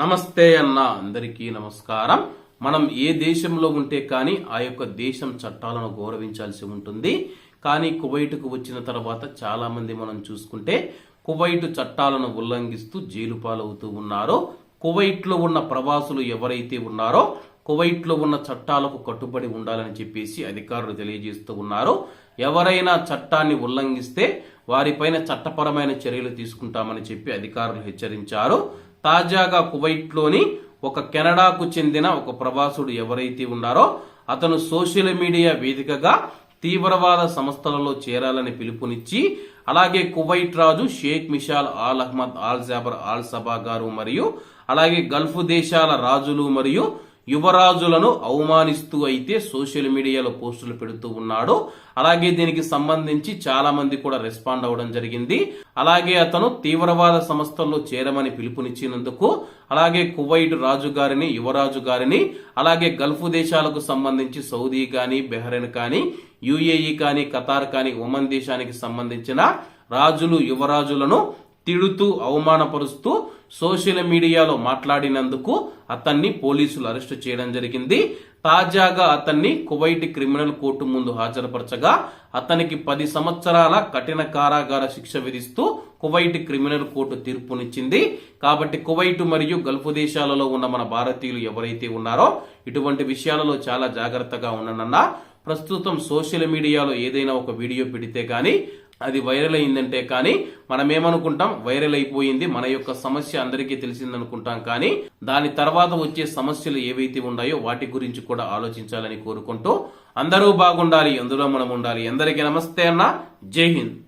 నమస్తే అన్న అందరికీ నమస్కారం. మనం ఏ దేశంలో ఉంటే కానీ ఆ యొక్క దేశం చట్టాలను గౌరవించాల్సి ఉంటుంది. కానీ కువైట్కు వచ్చిన తర్వాత చాలామంది మనం చూసుకుంటే కువైట్ చట్టాలను ఉల్లంఘిస్తూ జైలు పాలవుతూ ఉన్నారో. కువైట్లో ఉన్న ప్రవాసులు ఎవరైతే ఉన్నారో కువైట్లో ఉన్న చట్టాలకు కట్టుబడి ఉండాలని చెప్పేసి అధికారులు తెలియజేస్తూ ఉన్నారు. ఎవరైనా చట్టాన్ని ఉల్లంఘిస్తే వారిపైన చట్టపరమైన చర్యలు తీసుకుంటామని చెప్పి అధికారులు హెచ్చరించారు. తాజాగా కువైట్లోని ఒక కెనడాకు చెందిన ఒక ప్రవాసుడు ఎవరైతే ఉన్నారో అతను సోషల్ మీడియా వేదికగా తీవ్రవాద సంస్థలలో చేరాలని పిలుపునిచ్చి అలాగే కువైట్ రాజు Sheikh Mishal Al Ahmad Al Jaber Al Sabah గారు మరియు అలాగే గల్ఫ్ దేశాల రాజులు మరియు యువరాజులను అవమానిస్తూ అయితే సోషల్ మీడియాలో పోస్టులు పెడుతూ ఉన్నాడు. అలాగే దీనికి సంబంధించి చాలా మంది కూడా రెస్పాండ్ అవ్వడం జరిగింది. అలాగే అతను తీవ్రవాద సంస్థల్లో చేరమని పిలుపునిచ్చినందుకు అలాగే కువైట్ రాజు గారిని యువరాజు గారిని అలాగే గల్ఫ్ దేశాలకు సంబంధించి సౌదీ కానీ బెహ్రెన్ కానీ యుఏఈ కానీ ఖతార్ కానీ ఒమన్ దేశానికి సంబంధించిన రాజులు యువరాజులను తిడుతూ అవమానపరుస్తూ సోషల్ మీడియాలో మాట్లాడినందుకు అతన్ని పోలీసులు అరెస్టు చేయడం జరిగింది. తాజాగా అతన్ని కువైట్ క్రిమినల్ కోర్టు ముందు హాజరుపరచగా అతనికి పది సంవత్సరాల కఠిన కారాగార శిక్ష విధిస్తూ కువైట్ క్రిమినల్ కోర్టు తీర్పునిచ్చింది. కాబట్టి కువైట్ మరియు గల్ఫ్ దేశాలలో ఉన్న మన భారతీయులు ఎవరైతే ఉన్నారో ఇటువంటి విషయాలలో చాలా జాగ్రత్తగా ఉండనన్నా ప్రస్తుతం సోషల్ మీడియాలో ఏదైనా ఒక వీడియో పెడితే కానీ అది వైరల్ అయిందంటే కానీ మనం ఏమనుకుంటాం వైరల్ అయిపోయింది. మన యొక్క సమస్య అందరికీ తెలిసిందనుకుంటాం కానీ దాని తర్వాత వచ్చే సమస్యలు ఏవైతే ఉన్నాయో వాటి గురించి కూడా ఆలోచించాలని కోరుకుంటూ అందరూ బాగుండాలి అందులో మనం ఉండాలి. అందరికీ నమస్తే అన్న. జై హింద్.